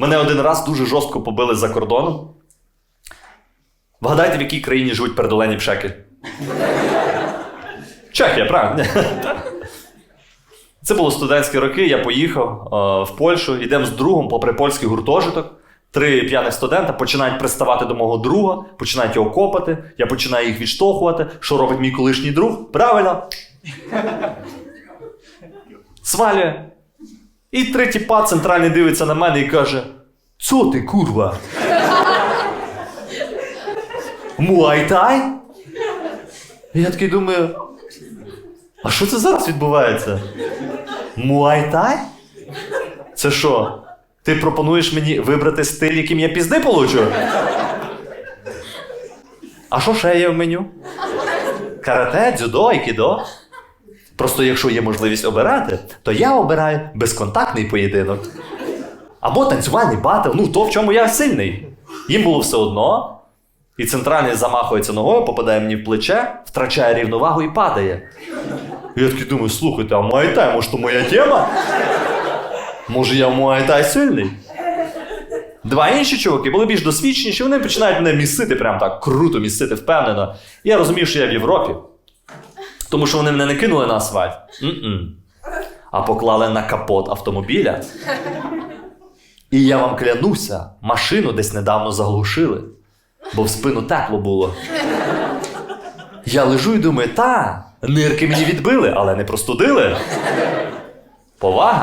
Мене один раз дуже жорстко побили за кордоном. Вгадайте, в якій країні живуть передолені пшеки? Чехія, правильно? Це було студентські роки. Я поїхав е, в Польщу, йдемо з другом попри польський гуртожиток. Три п'яних студента починають приставати до мого друга, починають його копати. Я починаю їх відштовхувати. Що робить мій колишній друг? Правильно. Свалює. І третій пад центральний дивиться на мене і каже: Цо ти, курва? Муайтай? Я такий думаю. А що це зараз відбувається? Муайтай? Це що? Ти пропонуєш мені вибрати стиль, яким я пізди получу? А що ще є в меню? Карате, дзюдо, айкідо? Просто якщо є можливість обирати, то я обираю безконтактний поєдинок. Або танцювальний батл, ну то в чому я сильний. Їм було все одно. І центральний замахується ногою, попадає мені в плече, втрачає рівновагу і падає. Я такий думаю, слухайте, а Муайтай, може, то моя тема? Може, я в Муайтай сильний? Два інші чуваки були більш досвідченіші, вони починають мене місити, прям так круто місити, впевнено. Я розумів, що я в Європі. Тому що вони мене не кинули на асфальт. М-м. А поклали на капот автомобіля. І я вам клянуся, машину десь недавно заглушили, бо в спину тепло було. Я лежу і думаю, та, нирки мені відбили, але не простудили. Повага.